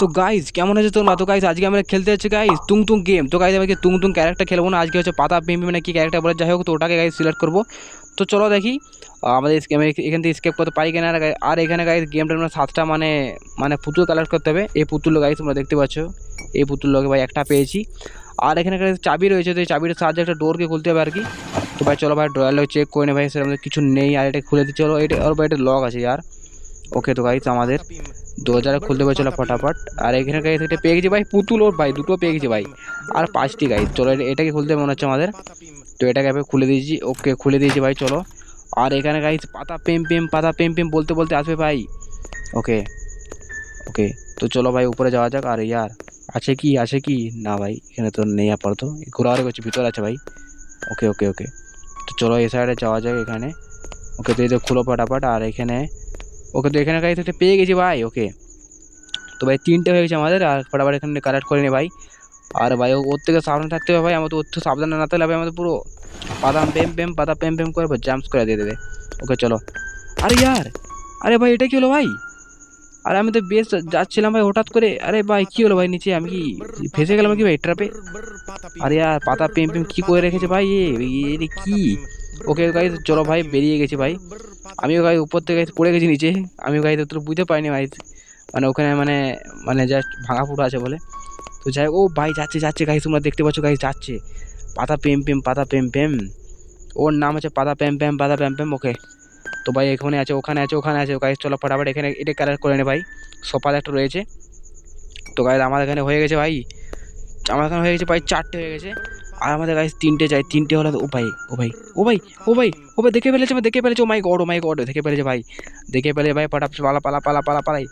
তো গাইজ কেমন আছে তোমরা? তো গাইজ আজকে আমরা খেলতে যাচ্ছি গাইজ তুং তুং গেম তো গাইজ আমাকে তুং তুং ক্যারেক্টার খেলব না? আজকে হচ্ছে পাতা পিম্পি মানে কি ক্যারেক্টার বলে? যাই হোক, তো ওটাকে গাইজ সিলেক্ট করব। তো চলো দেখি। আমাদের স্কেমে এখান থেকে স্কেপ করতে পারি কিনা? আর আর এখানে গাইজ গেমটা মানে সাতটা মানে মানে পুতুল কালেক্ট করতে হবে। এই পুতুল গাইজ তোমরা দেখতে পাচ্ছ। এই পুতুল লোকে ভাই একটা পেয়েছি। আর এখানে চাবি রয়েছে। তো এই চাবির সাহায্যে একটা ডোরকে খুলতে হবে আর কি। তো ভাই, চলো ভাই ড্রয়ার চেক করে নে ভাই, সেরকম কিছু নেই। আর এটা খুলে দিচ্ছি চলো, এটা, আর ভাই, এটা লক আছে, ইয়ার। ওকে তো গাইজ আমাদের দরজাটা খুলতে পারছিল ফটাফট। আর এখানে গাইজ এটা পেয়ে গেছি ভাই, পুতুল ওর ভাই, দুটো পেয়ে গেছি ভাই। আর পাঁচটি গাইজ চলো এটাকে খুলতে মনে হচ্ছে আমাদের। তো এটাকে আমি খুলে দিয়েছি ওকে খুলে দিয়েছি ভাই, চলো। আর এখানে গাইজ পাতা পেম পেম, পাতা পেম পেম বলতে বলতে আসবে ভাই। ওকে ওকে তো চলো ভাই, উপরে যাওয়া যাক। আর ইয়ার আছে কি আছে কি? না ভাই, এখানে তো নেই আপাতত। ঘোরাঘুরি করছে, ভিতর আছে ভাই। ওকে ওকে ওকে তো চলো এই সাইডে যাওয়া যাক এখানে। ওকে তো এই খুলো ফটাফট। আর এখানে ওকে তো এখানে গাড়ি থেকে পেয়ে গেছি ভাই, ওকে। তো ভাই, তিনটে হয়ে গেছে আমাদের, আর ফটাফট এখানে কালেক্ট করে নি ভাই। আর ভাই ওর থেকে সাবধানে থাকতে হবে ভাই, আমাদের ওর থেকে সাবধানে না থাকলে ভাই আমাদের পুরো বাদাম পেম পেম পাতা পেম পেম করে জাম্পস করে দিয়ে দেবে। ওকে, চলো। আরে ইয়ার, আরে ভাই, এটা কি হলো ভাই? আরে আমি তো বেশ যাচ্ছিলাম ভাই, হঠাৎ করে। আরে ভাই, কি হলো ভাই নিচে? আমি কি ফেসে গেলাম কি ভাই ট্রাপে আরে আর পাতা পেম পেম কি করে রেখেছে ভাই এ, কি? ওকে গাই চলো ভাই, বেরিয়ে গেছি ভাই। আমিও গাই উপর থেকে পড়ে গেছি নিচে। আমিও গাই তো বুঝতে পারিনি ভাই। মানে ওখানে মানে মানে জাস্ট ভাঙা ফুটো আছে বলে। তো যাই ও ভাই যাচ্ছে যাচ্ছে গাই তোমরা দেখতে পাচ্ছ গাই যাচ্ছে। পাতা পেম পেম, পাতা পেম পেম। ওর নাম হচ্ছে পাতা পেম পেম, পাতা পেম পেম ওকে তো ভাই এখানে আছে, ওখানে আছে ওখানে আছে। গাইজ চলো ফটাফট এখানে এটা কালার করে নে ভাই। সোফা একটা রয়েছে। তো গাইজ আমার এখানে হয়ে গেছে ভাই। আমার এখানে হয়ে গেছে ভাই, চারটে হয়ে গেছে। আর আমাদের গাইজ তিনটে চাই তিনটে হলে ও ভাই ও ভাই ও ভাই ও ভাই ও ভাই, দেখে ফেলেছে দেখে ফেলেছে, ও my god oh my god দেখে ফেলেছে ভাই, দেখে ফেলে ভাই, পাটা, পালা পালা পালা পালা, পালাই।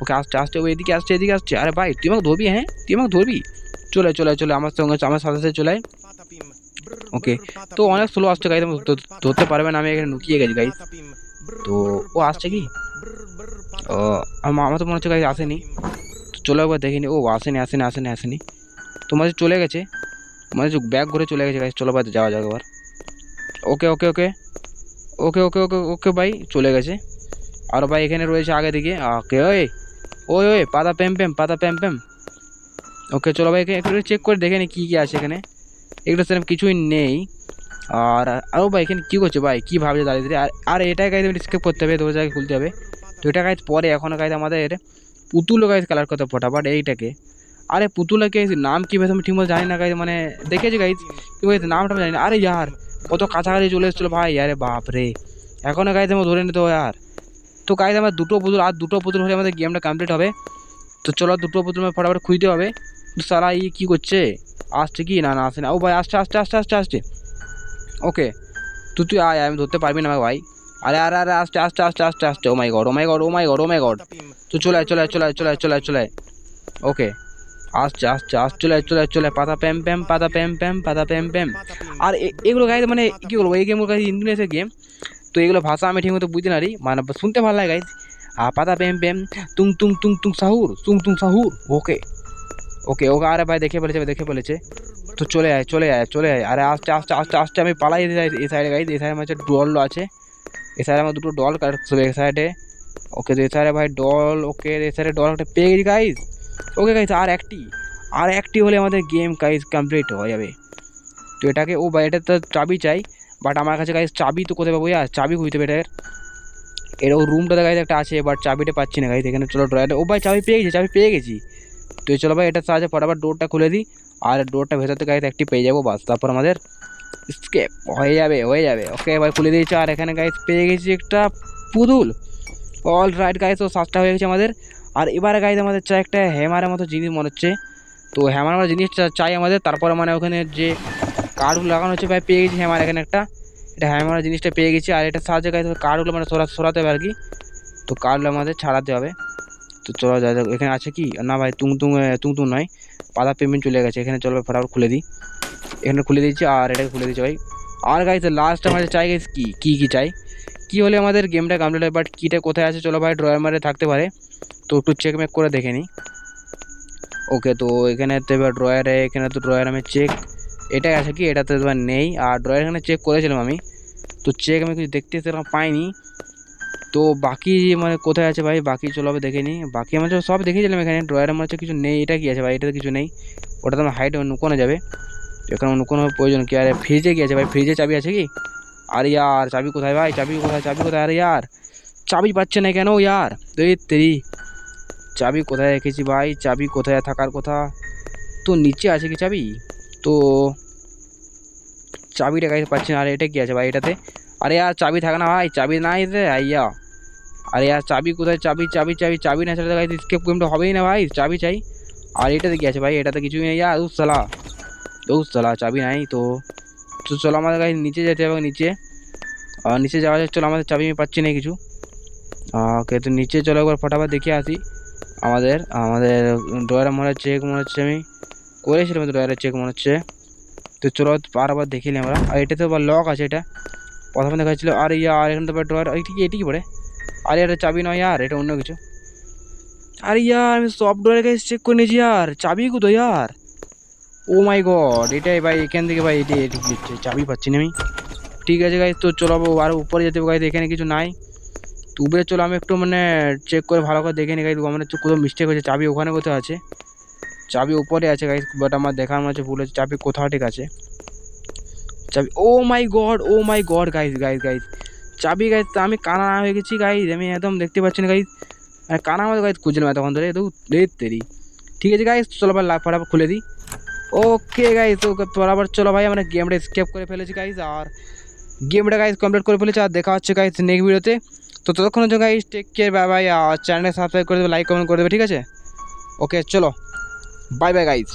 ওকে, আসছে আসছে, ও এদিকে আসছে এদিকে আসছে, আরে ভাই, তুই আমাকে ধরবি হ্যাঁ? তুই আমাকে ধরবি? চলে চলে চলে, আমার সঙ্গে, আমার সাথে সাথে চলে। ওকে, তো অনেক স্লো আসছে গাইজ ধরতে পারবে না, আমি এখানে লুকিয়ে গেছি গাইজ তো ও আসছে কি? ও, আমার তো মনে হচ্ছে গাইজ আসেনি। চলে একবার দেখিনি ও আসেনি আসেনি আসেনি আসেনি। তোমার চলে গেছে মানে ব্যাগ ঘুরে চলে গেছে গাইজ চলো ভাই যাওয়া যাক এবার ওকে ওকে ওকে। ওকে ওকে ওকে ওকে ভাই, চলে গেছে। আর ভাই এখানে রয়েছে আগে দিকে। ওকে, ওই ওই ওই, পাতা প্যাম প্যাম, পাতা প্যাম প্যাম। ওকে, চলো ভাই, এখানে একটু চেক করে দেখে নি কী কী আছে এখানে। এগুলো সেরকম কিছুই নেই। আর আরও ভাই, এখানে কী করছে ভাই? কী ভাবছে দাঁড়িয়ে আর আর এটা গাইতে স্কেপ করতে হবে দরজাকে খুলতে হবে। তো এটা গাইজ পরে এখনও গাইতে আমাদের পুতুলও গাইজ কালার করতে ফটাফট, এইটাকে। আরে পুতুলকে নাম কী বেশ আমি ঠিকমতো জানি না গাইজ মানে দেখেছি গাইজ কি বলছে, নামটা জানি না। আরে ইয়ার, কত কাছাকাছি চলে এসেছিল ভাই, আরে বাপ রে। এখনও গাইজ আমার ধরে নিতে আর। তো গাইজ আমার দুটো পুতুল, আর দুটো পুতুল হলে আমাদের গেমটা কমপ্লিট হবে। তো, চলো, দুটো পুতুল আমার ফটাফট খুঁজতে হবে। সারা ই কী করছে? আসছে কি? না না আসে না। ও ভাই, আসছে আসছে আসছে আসছে আসছে। ওকে তুই তুই আয়, আমি ধরতে পারবি না আমাকে, ভাই। আরে আরে আরে, আসছে আসছে আসছে আসছে আসছে। ও my god oh my god oh my god oh my god তো, চলে আয় চলে আয় চলে আয় চলে আয় চলে আয় চলে আয়। ওকে আসছে আসছে আস চলে চলে চলে পাতা প্যাম প্যাম, পাতা প্যাম প্যাম, পাতা প্যাম প্যাম। আর এ- এগুলো গাইজ মানে কী বলব, এই গেমগুলো গাইজ ইন্দোনেশিয়ার গেম তো এগুলো ভাষা আমি ঠিকমতো বুঝতে পারি মানে শুনতে ভালো লাগে গাইজ আর পাতা প্যাম প্যাম, তুং তুং তুং তুং সাহুর, তুং তুং সাহুর, ওকে। ওকে ওকে, আরে ভাই, দেখে ভাই দেখে ফেলেছে। তো চলে আয় চলে আয় চলে আয়। আরে আস্তে আস্তে আস্তে আস্তে আমি পালাই এই সাইড গাইজ এই সাইডে আমার ডল আছে। এই সাইডে আমার দুটো ডল করবে এই সাইডে ওকে, তো এ সাইডে ভাই ডল ওকে, এ সাইডে ডল একটা পেয়ে গেছি গাইজ ওকে গাইজ আর একটি আর একটি হলে আমাদের গেম গাইজ কমপ্লিট হয়ে যাবে। তো এটাকে ও এটা তো চাবি চাই বাট আমার কাছে গাইজ চাবি তো কোথায় পাবো? আর চাবি খুঁজতে হবে এটার। এটা ও রুমটাতে গাইজ একটা আছে বাট চাবিটা পাচ্ছি না গাইজ এখানে চলো ড্রয়ারে ও ভাই, চাবি পেয়ে গেছি, চাবি পেয়ে গেছি। তো চলো ভাই এটার সাহায্যে ফটাফট ডোরটা খুলে দিই, আর ডোরটা ভেতর থেকে গাইজ একটি পেয়ে যাব, বাস। তারপর আমাদের স্কেপ হয়ে যাবে হয়ে যাবে। ওকে ভাই খুলে দিয়েছি, আর এখানে গাইজ পেয়ে গেছি একটা পুতুল। অল রাইট গাইজ তো সাতটা হয়ে গেছে আমাদের। আর এবারে গাইজ আমাদের চাই একটা হ্যামারের মতো জিনিস মনে হচ্ছে। তো হ্যামার মতো জিনিসটা চাই আমাদের, তারপরে মানে ওখানে যে কার্ডগুলো লাগানো হচ্ছে ভাই, পেয়ে গেছি হ্যামার এখানে একটা। এটা হ্যামার জিনিসটা পেয়ে গেছি, আর এটার সাহায্যে গাইজ কার্ডগুলো মানে সরা, সরাতে হবে আর কি তো কার্ডগুলো আমাদের ছাড়াতে হবে। তো চলো যা এখানে আছে কি? না ভাই তুং তুং তুং তুং নয়, পাতা পেমেন্ট চলে গেছে। এখানে চলো ফটাফট খুলে দিই। এখানে খুলে দিয়েছি, আর এটাকে খুলে দিচ্ছি ভাই। আর গাইজ লাস্ট আমাদের চাই গেছে কি? কী, কি চাই? কী হলে আমাদের গেমটা কমপ্লিট হয় বাট কিটা কোথায় আছে, চলো ভাই ড্রয়ার মারে থাকতে পারে। তো একটু চেক মেক করে দেখে নিই ওকে তো এখানে তো এবার ড্রয়ারে এখানে তো ড্রয়ার আমি চেক এটা আছে কি? এটাতে এবার নেই। আর ড্রয়ার এখানে চেক করেছিলাম আমি। তো চেক আমি কিছু দেখতে সেরকম পাইনি। তো বাকি মানে কোথায় আছে ভাই? বাকি চলো আবার দেখে নিই বাকি আমরা সব দেখেছিলাম এখানে। ড্রয়ারের মনে হচ্ছে কিছু নেই। এটা কি আছে ভাই? এটাতে কিছু নেই। ওটা তো আমার হাইট নুকোনো যাবে। এখানে নুকোনোর প্রয়োজন কি? আরে ফ্রিজে কি আছে ভাই? ফ্রিজে চাবি আছে কি? আরে ইয়ার, চাবি কোথায় ভাই? চাবি কোথায়? চাবি কোথায়? আরে ইয়ার, চাবি পাচ্ছে না কেন ইয়ার? এই তেরি। চাবি কোথায় রেখেছি ভাই চাবি কোথায় থাকার কথা তো নিচে আছে কি চাবি তো চাবিটা কাছে পাচ্ছি না আরে এটা কি আছে ভাই এটাতে আরে আর চাবি থাকে না ভাই চাবি নাই রে আইয়া আরে আর চাবি কোথায় চাবি চাবি চাবি চাবি না ছাড়া গাইজ স্কেপ গেমটা হবেই না ভাই চাবি চাই আর এটাতে কি আছে ভাই এটাতে কিছুই নেই আর উসালা উসালা চাবি নাই তো তো চলো আমাদের গাইজ নিচে যেতে হবে নিচে আর নিচে যাওয়া যাচ্ছে চলো আমাদের চাবি আমি পাচ্ছি না কিছু ওকে তো নিচে চলো একবার ফটাফট দেখে আসি আমাদের আমাদের ড্রয়ারে মনে হচ্ছে মনে হচ্ছে আমি করেছিলাম ড্রয়ারে চেক মনে হচ্ছে। তো চলো বারবার দেখিলি আমরা। আর এটাতে আবার লক আছে এটা। প্রথমে দেখা যাচ্ছিল, আর ইয়া, আর এখানে তো ড্রয়ার এটি কি এটি কি পড়ে আর এটা চাবি নয় আর, এটা অন্য কিছু। আরে ইয়ার, আমি সব ড্রয়ারের কাছে চেক করে নিয়েছি আর, চাবি কোথায় ইয়ার? ও মাই গড এটাই ভাই, এখান থেকে ভাই, এটি এটি চাবি পাচ্ছি না আমি। ঠিক আছে গাইজ তো চলো আর উপরে যেতে গাইজ এখানে কিছু নাই। তো উপরে চলো, আমি একটু মানে চেক করে ভালো করে দেখে নিই গাইজ আমার হচ্ছে কোথাও মিস্টেক হয়েছে, চাবি ওখানে কোথায় আছে? চাবি উপরে আছে গাইজ বাট আমার দেখার হচ্ছে ভুল হচ্ছে চাবি কোথাও ঠিক আছে। চাবি, ও my god oh my god guys guys guys চাবি গাইজ আমি কানা হয়ে গেছি গাইজ আমি একদম দেখতে পাচ্ছি না গাইজ মানে কানা মতো গাইজ খুঁজলাম এতক্ষণ ধরে তো তেরি ঠিক আছে গাইজ চলো আবার ফটাফট খুলে দিই। ওকে গাইজ তো বরাবর চলো ভাই, আমরা গেমটা স্কেপ করে ফেলেছি গাইজ আর গেমটা গাইজ কমপ্লিট করে ফেলেছে, আর দেখা হচ্ছে গাইজ নেক্সট ভিডিওতে তো ততক্ষণ জন্য guys take care bye bye আর চ্যানেলটা সাবস্ক্রাইব করে দেবে লাইক কমেন্ট করে দেবে, ঠিক আছে? ওকে চলো। Bye bye guys